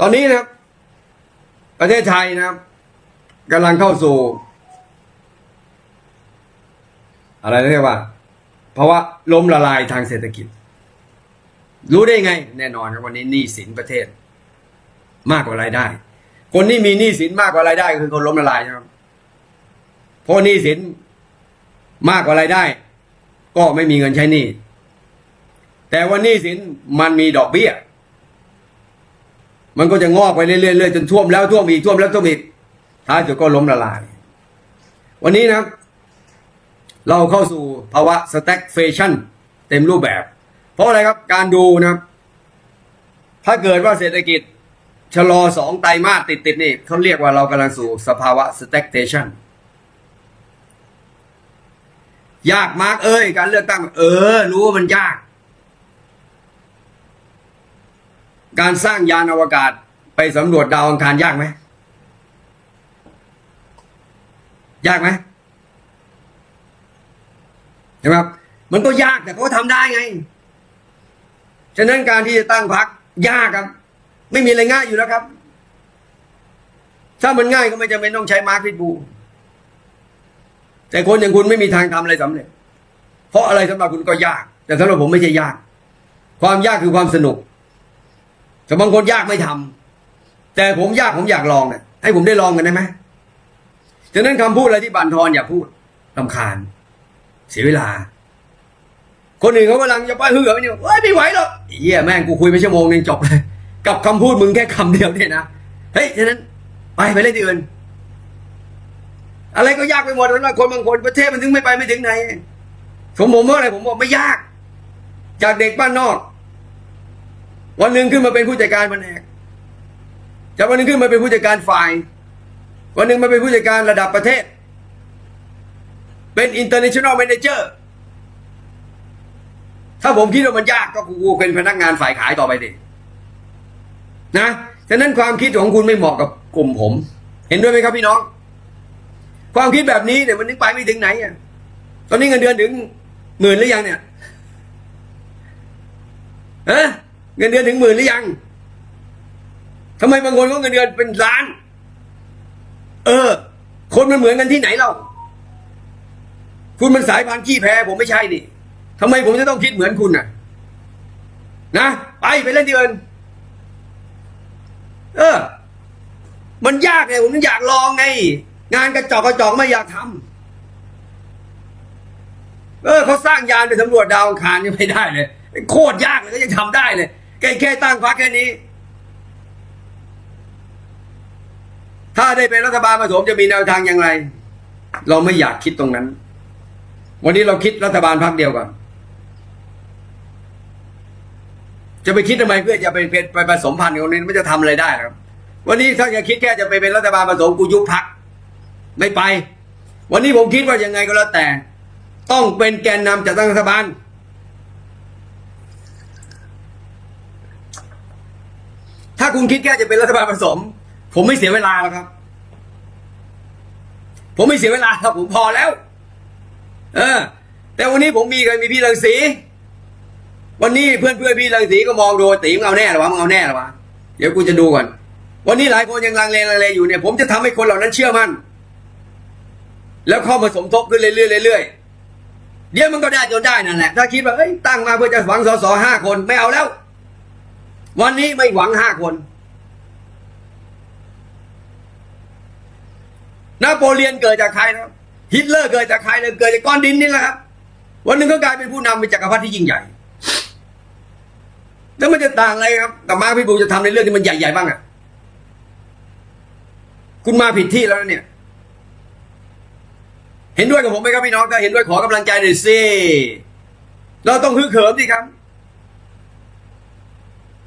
ตอนนี้นะครับ ประเทศไทยนะครับกำลังเข้าสู่ อะไรเรียกว่าเพราะว่าล้มละลายทางเศรษฐกิจ รู้ได้ไง แน่นอนครับวันนี้หนี้สินประเทศ มากกว่ารายได้ คนที่มีหนี้สินมากกว่ารายได้คือคนล้มละลายใช่ไหมเพราะหนี้สินมากกว่ารายได้ ก็ไม่มีเงินใช้หนี้แต่วันหนี้สินมันมีดอกเบี้ย มันก็จะงอกไปเรื่อยๆจนท่วมแล้วท่วมอีกท่วมแล้วท่วมอีกท้ายสุดก็ล้มละลาย วันนี้นะเราเข้าสู่ภาวะ stagflation เต็มรูปแบบ เพราะอะไรครับการดูนะถ้าเกิดว่าเศรษฐกิจชะลอสองไตรมาสติดๆนี่เขาเรียกว่าเรากำลังสู่สภาวะ stagflation ยากมากเอ้ย การเลือกตั้ง เออ รู้ว่ามันยาก การสร้างยานอวกาศไปสำรวจดาวอังคารยากไหมยากไหมใช่ไหมครับมันก็ยากแต่เขาทำได้ไง ฉะนั้นการที่จะตั้งพรรคยากครับ ไม่มีอะไรง่ายอยู่แล้วครับ ถ้ามันง่ายก็ไม่จำเป็นต้องใช้มาร์คพิทบู แต่คนอย่างคุณไม่มีทางทำอะไรสำเร็จ เพราะอะไรสำหรับคุณก็ยาก แต่สำหรับผมไม่ใช่ยาก ความยากคือความสนุก แต่บางคนยากไม่ทำแต่ผมยากผมอยากลองเนี่ยให้ผมได้ลองกันได้ไหมฉะนั้นคำพูดอะไรที่บั่นทอนอย่าพูดลำคาญ เสียเวลา คนอื่นเขากำลังจะไปเหือไปเนี่ยเฮ้ยไม่ไหวหรอกเฮียแม่งกูคุยไปชั่วโมงนึงจบเลยกับคำพูดมึงแค่คำเดียวเนี่ยนะเฮ้ยฉะนั้นไปไปเล่นที่อื่นอะไรก็ยากไปหมดสำหรับคนบางคนประเทศมันถึงไม่ไปไม่ถึงไหนผมผมว่าอะไรผมบอกไม่ยาก จากเด็กบ้านนอก วันหนึ่งขึ้นมาเป็นผู้จัดการแผนกจากวันหนึ่งขึ้นมาเป็นผู้จัดการฝ่าย วันหนึ่งมาเป็นผู้จัดการระดับประเทศ เป็น international manager ถ้าผมคิดว่ามันยากก็กูเป็นพนักงานฝ่ายขายต่อไปดินะฉะนั้นความคิดของคุณไม่เหมาะกับกลุ่มผม เห็นด้วยไหมครับพี่น้อง ความคิดแบบนี้เนี่ยมันนึกไปไม่ถึงไหนอะตอนนี้เงินเดือนถึงหมื่นหรือยังเนี่ยฮะ เงินเดือนถึงหมื่นหรือยังทำไมบางคนก็เงินเดือนเป็นล้าน เออ คนมันเหมือนกันที่ไหนเรา คุณมันสายพันธุ์ขี้แพ้ผมไม่ใช่นี่ทำไมผมจะต้องคิดเหมือนคุณน่ะ นะไปไปเล่นที่อื่นเออ มันยากไงผมอยากลองไง งานกระจอกกระจอกไม่อยากทำเออเขาสร้างยานไปสำรวจดาวอังคารยังไม่ได้เลยโคตรยากเลยก็ยังทำได้เลย แค่แค่ตั้งพักแค่นี้ ถ้าได้เป็นรัฐบาลผสมจะมีแนวทางอย่างไร เราไม่อยากคิดตรงนั้น วันนี้เราคิดรัฐบาลพักเดียวก่อน จะไปคิดทำไมเพื่อจะไปเป็นไปผสมพันธุ์กับคนนี้ไม่จะทำอะไรได้ครับ วันนี้ถ้าจะคิดแค่จะไปเป็นรัฐบาลผสมกูยุบพักไม่ไป วันนี้ผมคิดว่ายังไงก็แล้วแต่ ต้องเป็นแกนนำจัดตั้งรัฐบาล ถ้าคุณคิดแค่จะเป็นรัฐบาลผสม ผมไม่เสียเวลาแล้วครับ ผมไม่เสียเวลาครับผมพอแล้ว เออ แต่วันนี้ผมมีใครมีพี่รังสีวันนี้เพื่อนเพื่อนพี่รังสีก็มองดูตีมเอาแน่หรอวะมึงเอาแน่หรอวะเดี๋ยวกูจะดูก่อน วันนี้หลายคนยังลังเลลังเลอยู่เนี่ยผมจะทำให้คนเหล่านั้นเชื่อมั่นแล้วเข้ามาสมทบขึ้นเรื่อยๆเรื่อยๆเดี๋ยวมันก็ได้จนได้นั่นแหละ ถ้าคิดว่าเอ้ยตั้งมาเพื่อจะหวังสสห้าคนไม่เอาแล้ว วันนี้ไม่หวังห้าคน นโปเลียนเกิดจากใครนะ ฮิตเลอร์เกิดจากใครเลยเกิดจากก้อนดินนี่แหละครับ วันหนึ่งก็กลายเป็นผู้นำเป็นจักรพรรดิที่ยิ่งใหญ่ แล้วมันจะต่างอะไรครับ กับมาร์คพิบูจะทำในเรื่องที่มันใหญ่ๆบ้างอะ คุณมาผิดที่แล้วเนี่ย เห็นด้วยกับผมไหมครับพี่น้องถ้าเห็นด้วยขอกำลังใจหน่อยสิ เราต้องฮึกเหิมสิครับ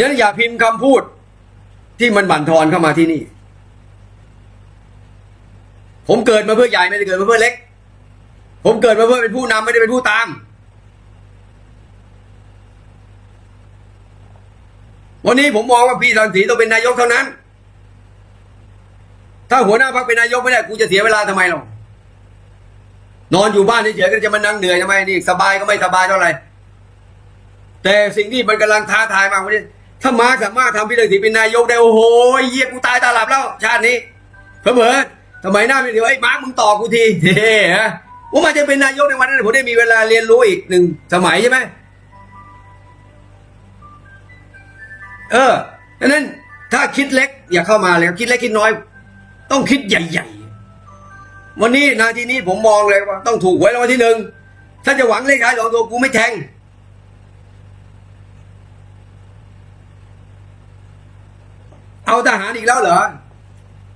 ยังอย่าพิมพ์คำพูด ที่มันบั่นทอนเข้ามาที่นี่ ผมเกิดมาเพื่อใหญ่ไม่ได้เกิดมาเพื่อเล็ก ผมเกิดมาเพื่อเป็นผู้นำไม่ได้เป็นผู้ตาม วันนี้ผมมองว่าพี่สันสีต้องเป็นนายกเท่านั้น ถ้าหัวหน้าพรรคเป็นนายกไม่ได้กูจะเสียเวลาทำไมหรอกนอนอยู่บ้านเฉยๆก็จะมานั่งเหนื่อยทำไมนี่สบายก็ไม่สบายเท่าไหร่แต่สิ่งที่มันกำลังท้าทายมากวันนี้ ถ้ามารสามารถทำพิธีเป็นนายกได้โอ้โหเยี่ยกูตายตาหลับแล้ว ชาตินี้เผลอๆทำไมหน้าไม่ถือไอ้มาร์คมึงต่อกูทีเฮ้ฮะว่ามันจะเป็นนายกในวันนั้นผมได้มีเวลาเรียนรู้อีกหนึ่งสมัยใช่ไหมเออดังนั้นถ้าคิดเล็ก อย่าเข้ามาเลยคิดเล็กคิดน้อย ต้องคิดใหญ่ ๆ วันนี้นาทีนี้ผมมองเลยว่าต้องถูกหวยรางวัลที่หนึ่งถ้าจะหวังเลขท้ายสองตัวกูไม่แทง เอา ทหารอีกแล้วเหรอ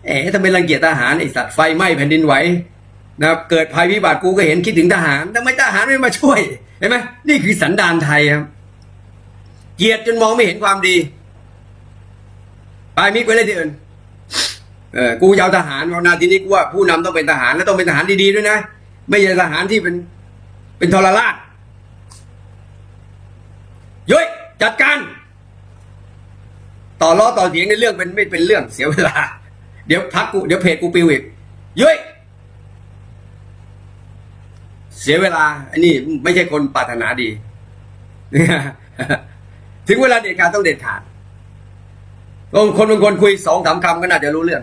เอ๋ทำไมรังเกียจทหารไอสัตว์ไฟไหม้แผ่นดินไหวนะครับเกิดภัยพิบัติกูก็เห็นคิดถึงทหารทำไมทหารไม่มาช่วยเห็นไหมนี่คือสันดานไทยครับ เกลียดจนมองไม่เห็นความดีไปมิกไปเลยที่อื่นเออกูยาวทหารเอานาทีนี้กูว่าผู้นำต้องเป็นทหารและต้องเป็นทหารดีๆด้วยนะ ไม่ใช่ทหารที่เป็น เป็นทรราชยุ้ยจัดการ ต่อล้อต่อเสียงในเรื่องเป็นไม่เป็นเรื่องเสียเวลา เดี๋ยวพักกูเดี๋ยวเพจกูปิวอีกยุ้ยเสียเวลา อันนี้ไม่ใช่คนปรารถนาดี ถึงเวลาเด็ดขาดต้องเด็ดขาดคนบางคนคุยสองสามคำก็น่าจะรู้เรื่อง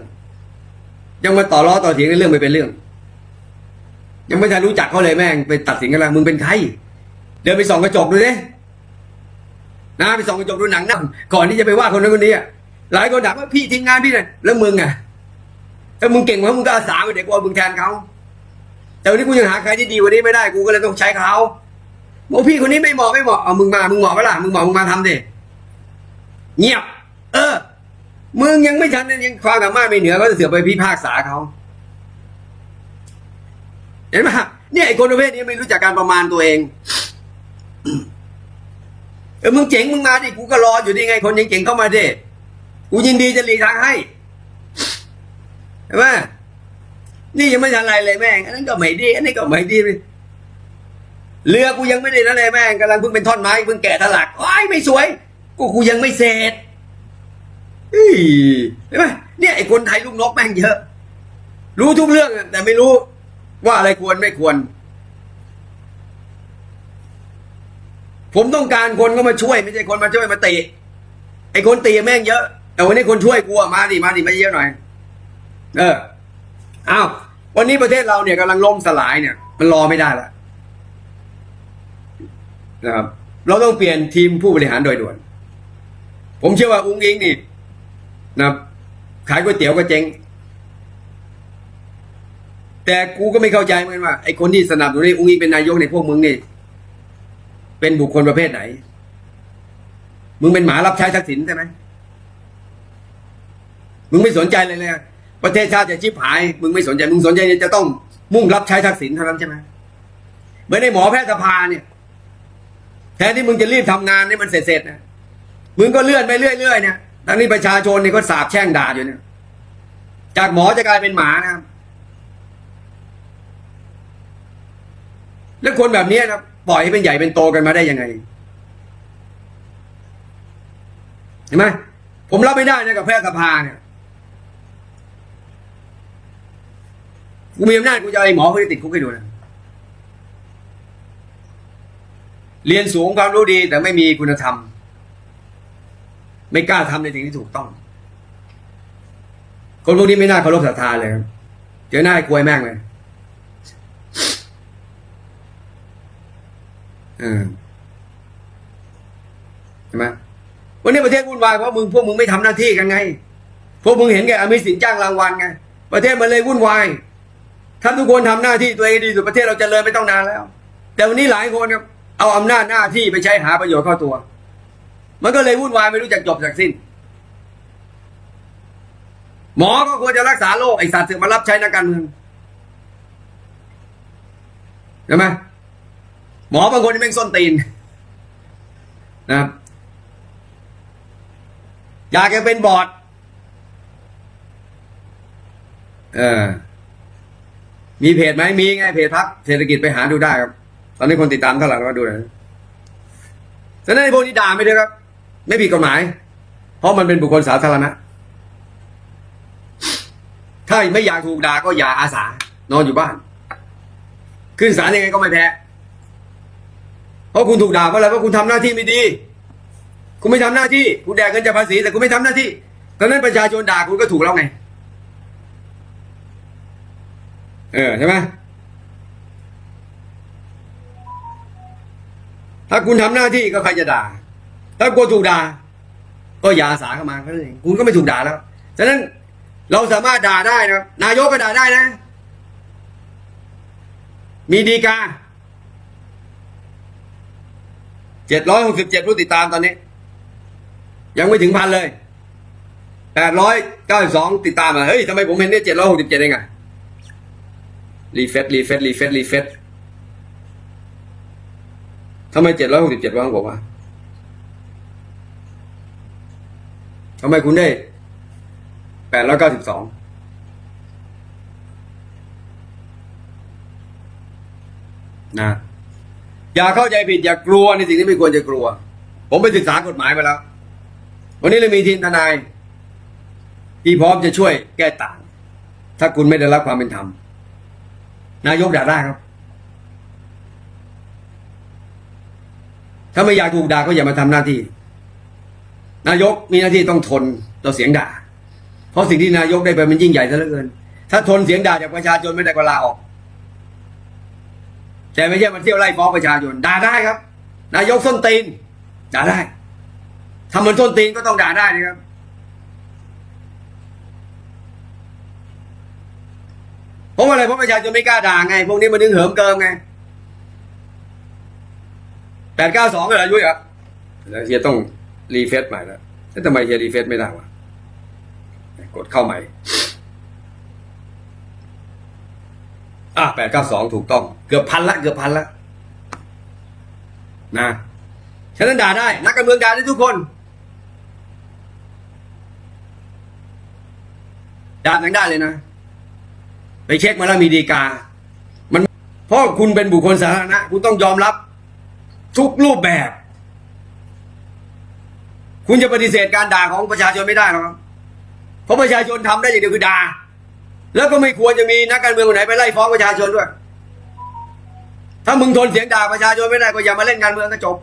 ยังมาต่อล้อต่อเถียงในเรื่องไม่เป็นเรื่อง ยังไม่ทันรู้จักเขาเลยแม่งไปตัดสินกันแล้วมึงเป็นใคร เดินไปส่องกระจกดูดิ นะไปส่องกระจกดูหนังนะก่อนที่จะไปว่าคนนั้นคนนี้อะหลายคนถามว่าพี่ทิ้งงานพี่เนี่ยแล้วมึงอะถ้ามึงเก่งว่ามึงก็อาสาไปเด็กกว่ามึงแทนเขาแต่วันนี้กูยังหาใครที่ดีกว่านี้ไม่ได้กูก็เลยต้องใช้เขาบอกพี่คนนี้ไม่เหมาะไม่เหมาะเอามึงมามึงเหมาะปะล่ะมึงเหมาะมึงมาทำดิเงียบ เออ มึงยังไม่ทันยังความสามารถไม่เหนือก็จะเสือไปพิพากษาเขาเห็นไหมเนี่ยไอ้คนประเภทนี้ไม่รู้จักการประมาณตัวเอง เออมึงเจ๋งมึงมาดิกูก็รออยู่ดีไง คนยังเจ๋งเข้ามาดิกูยินดีจะหลีกทางให้เห็นไหมนี่ยังไม่ทันไรเลยแม่งอันนั้นก็ไม่ดีอันนี้ก็ไม่ดีเรือกูยังไม่ได้นั่นเลยแม่งกำลังเพิ่งเป็นท่อนไม้เพิ่งแกะถลักโอ้ยไม่สวยกูกูยังไม่เสร็จเห็นไหมเนี่ยไอ้คนไทยลูกนกแม่งเยอะ รู้ทุกเรื่องแต่ไม่รู้ว่าอะไรควรไม่ควร ผมต้องการคนก็มาช่วย ไม่ใช่คนมาช่วยมาตีไอ้คนตีแม่งเยอะ แต่วันนี้คนช่วยกูอะมาดิมาดิมาเยอะหน่อย เอออ้าววันนี้ประเทศเราเนี่ยกำลังล่มสลายเนี่ย มันรอไม่ได้ละนะครับ เราต้องเปลี่ยนทีมผู้บริหารโดยด่วน ผมเชื่อว่าอุ้งอิงนี่นะครับขายก๋วยเตี๋ยวก็เจ๊งแต่กูก็ไม่เข้าใจเหมือนกันว่าไอ้คนที่สนับสนุนให้อุ้งอิงเป็นนายกในพวกมึงนี่ เป็นบุคคลประเภทไหน มึงเป็นหมารับใช้ทักษิณใช่ไหมมึงไม่สนใจเลยเลยประเทศชาติจะชิบหาย มึงไม่สนใจ มึงสนใจจะต้องมุ่งรับใช้ทักษิณเท่านั้นใช่ไหมเหมือนในหมอแพทย์สภาเนี่ย แทนที่มึงจะรีบทำงานให้มันเสร็จๆนะมึงก็เลื่อนไปเรื่อยๆเนี่ยทั้งนี้ประชาชนเนี่ยก็สาบแช่งด่าอยู่เนี่ย จากหมอจะกลายเป็นหมานะครับ แล้วคนแบบนี้นะ ปล่อยให้เป็นใหญ่เป็นโตกันมาได้ยังไงเห็นไหมผมรับไม่ได้นะกับแพทยสภาเนี่ยกูมีอำนาจกูจะไอ้หมอคนที่ติดคุกให้ดูนะเรียนสูงความรู้ดีแต่ไม่มีคุณธรรม ไม่กล้าทำในสิ่งที่ถูกต้อง คนพวกนี้ไม่น่าเคารพศรัทธาเลยเจอหน้าไอ้กวยแม่งเลย เออใช่ไหมวันนี้ประเทศวุ่นวายเพราะมึงพวกมึงไม่ทำหน้าที่กันไง พวกมึงเห็นแก่อมิสินจ้างรางวัลไง ประเทศมันเลยวุ่นวายถ้าทุกคนทำหน้าที่ตัวเองดีสุดประเทศเราจเจริญไม่ต้องนานแล้ว แต่วันนี้หลายคนครับเอาอำนาจหน้าที่ไปใช้หาประโยชน์เข้าตัว มันก็เลยวุ่นวายไม่รู้จักจบจากสิ้น หมอก็ควรจะรักษาโรคไอสัตว์เสือมารับใช้นักการเมืองใช่ไหม หมอบางคนนี่แม่งส้นตีนนะครับ อยากจะเป็นบอร์ดเออ มีเพจไหมมีไงเพจพักเศรษฐกิจไปหาดูได้ครับ ตอนนี้คนติดตามเท่าไหร่ก็ดูเลยฉะนั้นไอ้พวกนี้ด่าไม่ได้ครับ ไม่ผิดกฎหมาย เพราะมันเป็นบุคคลสาธารณะ ถ้าไม่อยากถูกด่าก็อย่าอาสานอนอยู่บ้าน ขึ้นศาลยังไงก็ไม่แพ้ เพราะคุณถูกด่าเพราะอะไรเพราะคุณทำหน้าที่ไม่ดี คุณไม่ทำหน้าที่ คุณแดกเงินจากภาษีแต่คุณไม่ทำหน้าที่ตอนนั้นประชาชนด่าคุณก็ถูกแล้วไง เออใช่ไหมถ้าคุณทำหน้าที่ก็ใครจะด่า ถ้ากลัวถูกด่า ก็อย่าสาเข้ามาเองคุณก็ไม่ถูกด่าแล้ว ฉะนั้นเราสามารถด่าได้นะ นายกก็ด่าได้นะ มีดีกา เจ็ดร้อยหกสิบเจ็ดผู้ติดตามตอนนี้ ยังไม่ถึงพันเลยแปดร้อยเก้าสิบสองติดตามอะเฮ้ยทำไมผมเห็นได้เจ็ดร้อยหกสิบเจ็ดเองอะรีเฟซรีเฟซรีเฟซรีเฟซทำไมเจ็ดร้อยหกสิบเจ็ดวะผมวะทำไมคุณได้แปดร้อยเก้าสิบสองนะ อย่าเข้าใจผิดอย่ากลัวในสิ่งที่ไม่ควรจะกลัว ผมไปศึกษากฎหมายมาแล้ว วันนี้เรามีทีมทนาย ที่พร้อมจะช่วยแก้ต่าง ถ้าคุณไม่ได้รับความเป็นธรรมนายกด่าได้ครับ ถ้าไม่อยากถูกด่าก็อย่ามาทำหน้าที่ นายกมีหน้าที่ต้องทนต่อเสียงด่า เพราะสิ่งที่นายกได้ไปมันยิ่งใหญ่ซะเหลือเกิน ถ้าทนเสียงด่าจากประชาชนไม่ได้ก็ลาออก แต่ไม่ใช่มาเที่ยวไล่ฟ้องประชาชนด่าได้ครับ นายกส้นตีนด่าได้ทำเหมือนส้นตีนก็ต้องด่าได้นะครับ เพราะอะไรเพราะประชาชนไม่กล้าด่าไง พวกนี้มันนึงเหิมเกิมไงแปดเก้าสองเหรอยุ้ยอะแล้วเฮียต้องรีเฟซใหม่แล้วแล้วทำไมเฮียรีเฟซไม่ได้วะกดเข้าใหม่ อะแปดเก้าสองถูกต้อง เกือบพันละเกือบพันละนะฉะนั้นด่าได้ นักการเมืองด่าได้ทุกคนด่าแม่งได้เลยนะ ไปเช็คมาแล้วมีดีกา มันเพราะคุณเป็นบุคคลสาธารณะคุณต้องยอมรับ ทุกรูปแบบ คุณจะปฏิเสธการด่าของประชาชนไม่ได้หรอกเพราะประชาชนทำได้อย่างเดียวคือด่า แล้วก็ไม่ควรจะมีนักการเมืองคนไหนไปไล่ฟ้องประชาชนด้วย ถ้ามึงทนเสียงด่าประชาชนไม่ได้ก็อย่ามาเล่นการเมืองก็จบ